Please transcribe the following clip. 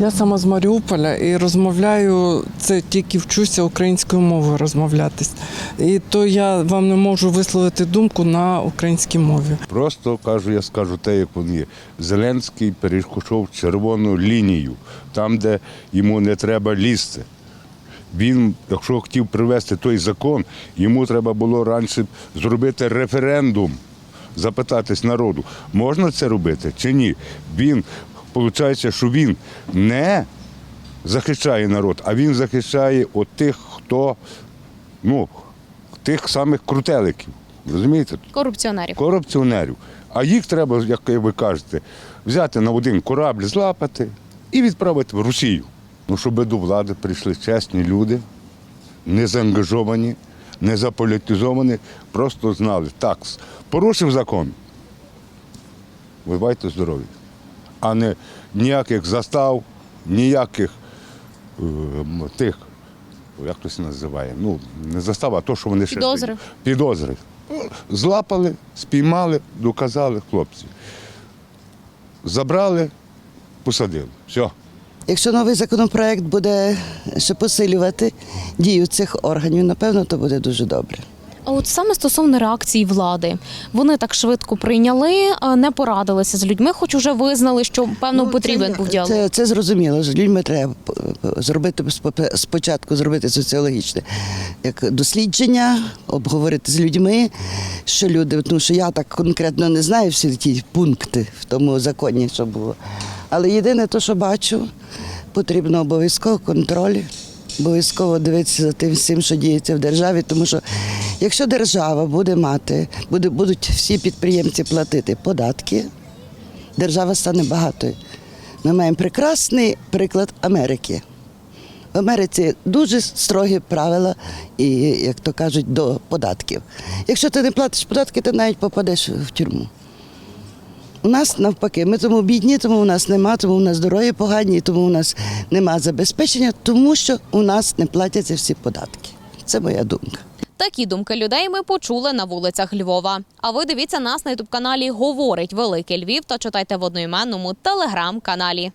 Я сама з Маріуполя і розмовляю це тільки вчуся українською мовою розмовлятись. І то я вам не можу висловити думку на українській мові. Просто кажу, я скажу те, як воно є. Зеленський перейшов червону лінію, там, де йому не треба лізти. Він, якщо хотів привести той закон, йому треба було раніше зробити референдум, запитатись народу, можна це робити чи ні. Він, виходить, що він не захищає народ, а він захищає от тих, хто, ну, тих самих крутеликів. Розумієте? Корупціонерів. корупціонерів. А їх треба, як ви кажете, взяти на один корабль, злапати і відправити в Росію. Ну, щоб до влади прийшли чесні люди, не заангажовані, не заполітизовані, просто знали, так, порушив закон, бувайте здорові. А не ніяких застав, ніяких е, тих, як то це називає, ну, не застав, а то, що вони ще Підозри. підозри. Злапали, спіймали, доказали хлопці. Забрали, посадили. Все. Якщо новий законопроект буде ще посилювати дію цих органів, напевно, то буде дуже добре. А от саме стосовно реакції влади, вони так швидко прийняли, не порадилися з людьми, хоч уже визнали, що певно Ну, потрібен це, був діалог. Це, це зрозуміло. З людьми треба п- зробити спо- спочатку зробити соціологічне як дослідження, обговорити з людьми, що люди, тому що я так конкретно не знаю всі ті пункти в тому законі, що було. Але єдине, то, що бачу, потрібно обов'язково контроль. Обов'язково дивитися за тим всім, що діється в державі, тому що якщо держава буде мати, буде, будуть всі підприємці платити податки, держава стане багатою. Ми маємо прекрасний приклад Америки. В Америці дуже строгі правила і, як то кажуть, до податків. Якщо ти не платиш податки, ти навіть попадеш в тюрму. У нас навпаки, ми тому бідні, тому у нас нема, тому у нас дороги погані, тому у нас нема забезпечення, тому що у нас не платяться всі податки. Це моя думка. Такі думки людей ми почули на вулицях Львова. А ви дивіться нас на ютуб каналі Говорить Великий Львів та читайте в одноіменному телеграм-каналі.